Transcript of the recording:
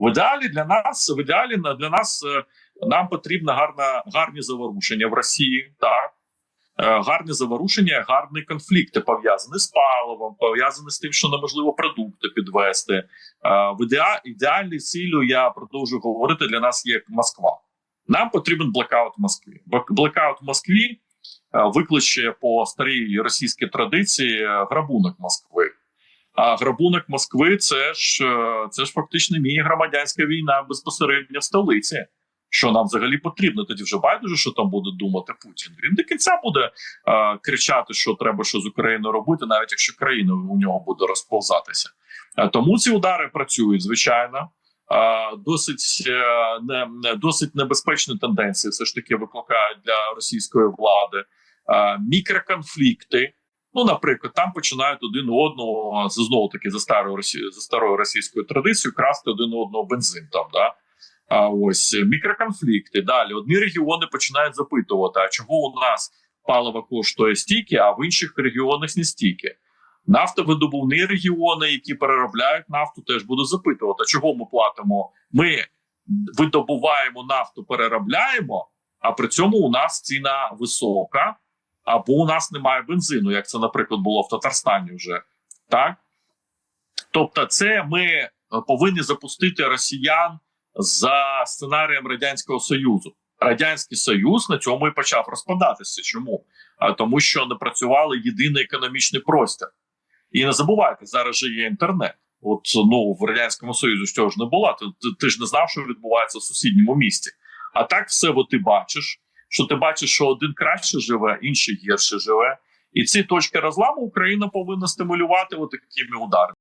В ідеалі для нас, в ідеалі для нас е, нам потрібно гарна, гарні заворушення в Росії, так. Е, Гарні заворушення, гарні конфлікти пов'язані з паливом, пов'язані з тим, що неможливо продукти підвести. Е, В ідеа, ідеальній цілю я продовжую говорити для нас є Москва. Нам потрібен блекаут в Москві. Блекаут в Москві е, викличе по старій російській традиції е, грабунок Москви. А грабунок Москви це ж е, це ж фактично міні-громадянська війна безпосередньо в столиці. Що нам взагалі потрібно? Тоді вже байдуже, що там буде думати Путін. Він до кінця буде е, кричати, що треба що з Україною робити, навіть якщо країна у нього буде розповзатися. Е, тому ці удари працюють звичайно. Е, досить е, не, досить небезпечні тенденції, все ж таки викликають для російської влади Е, мікроконфлікти. Ну, наприклад, там починають один одного знову таки за старою Росі... за старою російською традицією красти один одного бензин. Там да а ось мікроконфлікти. Далі одні регіони починають запитувати: а чого у нас паливо коштує стільки, а в інших регіонах не стільки. Нафтовидобувні регіони, які переробляють нафту, теж будуть запитувати, чого ми платимо. Ми видобуваємо нафту, переробляємо, а при цьому у нас ціна висока, або у нас немає бензину, як це, наприклад, було в Татарстані вже так. Тобто, це ми е, повинні запустити росіян за сценарієм радянського союзу. Радянський Союз на цьому і почав розпадатися. Чому? Тому, що не працювали єдиний економічний простір. І не забувайте, зараз же є інтернет. От ну в радянському союзі цього ж не було. Ти, ти, ти ж не знав, що відбувається в сусідньому місті. А так все от ти бачиш, що ти бачиш, що один краще живе, інший гірше живе. І ці точки розламу Україна повинна стимулювати от такими ударами.